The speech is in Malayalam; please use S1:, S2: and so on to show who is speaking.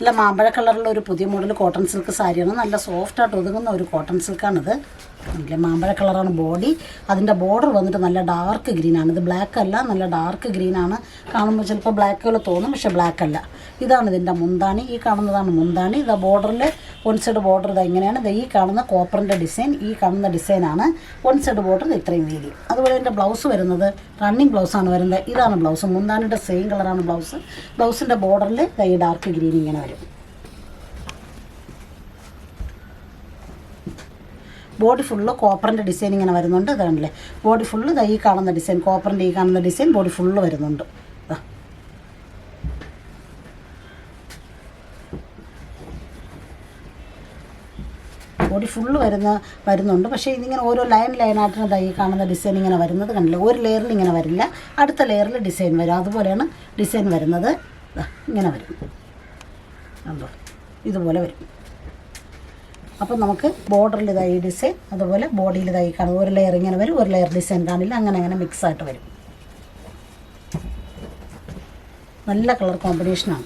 S1: നല്ല മാമ്പഴ കളറുള്ള ഒരു പുതിയ മോഡൽ കോട്ടൺ സിൽക്ക് സാരിയാണ്. നല്ല സോഫ്റ്റായിട്ട് ഒതുങ്ങുന്ന ഒരു കോട്ടൺ സിൽക്കാണിത്. നല്ല മാമ്പഴ കളറാണ് ബോഡി. അതിന്റെ ബോർഡർ വന്നിട്ട് നല്ല ഡാർക്ക് ഗ്രീനാണ് ഇത് ബ്ലാക്ക് അല്ല നല്ല ഡാർക്ക് ഗ്രീനാണ് കാണുമ്പോൾ ചിലപ്പോൾ ബ്ലാക്ക് കളർ തോന്നും പക്ഷേ ബ്ലാക്ക് അല്ല. ഇതാണ് ഇതിന്റെ മുന്താണി. ഈ കാണുന്നതാണ് മുന്താണി. ഇത് ബോർഡറിൽ വൺ സൈഡ് ബോർഡർ ഇത് എങ്ങനെയാണ് ഇത് ഈ കാണുന്ന കോപ്പറിന്റെ ഡിസൈൻ ഈ കാണുന്ന ഡിസൈനാണ് വൺ സൈഡ് ബോർഡർ ഇത്രയും വീതി അതുപോലെ എന്റെ ബ്ലൗസ് വരുന്നത് റണ്ണിങ് ബ്ലൗസാണ് വരുന്നത്. ഇതാണ് ബ്ലൗസ് മുന്താനിന്റെ സെയിം കളറാണ് ബ്ലൗസ് ബ്ലൗസിന്റെ ബോർഡറിൽ ഈ ഡാർക്ക് ഗ്രീൻ ഇങ്ങനെ വരും. ബോഡി ഫുള്ള് കോപ്പറിന്റെ ഡിസൈൻ ഇങ്ങനെ വരുന്നുണ്ട്. ഇതാണല്ലേ? ബോഡി ഫുള്ള് ഈ കാണുന്ന ഡിസൈൻ കോപ്പറിന്റെ ഈ കാണുന്ന ഡിസൈൻ ബോഡി ഫുള്ള് വരുന്നുണ്ട്. ബോഡി ഫുള്ള് വരുന്ന വരുന്നുണ്ട്. പക്ഷേ ഇതിങ്ങനെ ഓരോ ലൈൻ ലൈനായിട്ടാണ് ഈ കാണുന്ന ഡിസൈൻ ഇങ്ങനെ വരുന്നത്. കണ്ടില്ല? ഒരു ലെയറിൽ ഇങ്ങനെ വരില്ല. അടുത്ത ലെയറിൽ ഡിസൈൻ വരും. അതുപോലെയാണ് ഡിസൈൻ വരുന്നത്. ഇങ്ങനെ വരും. കണ്ടോ? ഇതുപോലെ വരും. അപ്പം നമുക്ക് ബോർഡറിൽ ഇതായി ഡിസൈൻ അതുപോലെ ബോഡിയിൽ ഇതായി കാണും ഒരു ലെയർ ഇങ്ങനെ വരും. ഒരു ലെയർ ഡിസൈൻ കാണില്ല അങ്ങനെ അങ്ങനെ മിക്സ് ആയിട്ട് വരും. നല്ല കളർ കോമ്പിനേഷനാണ്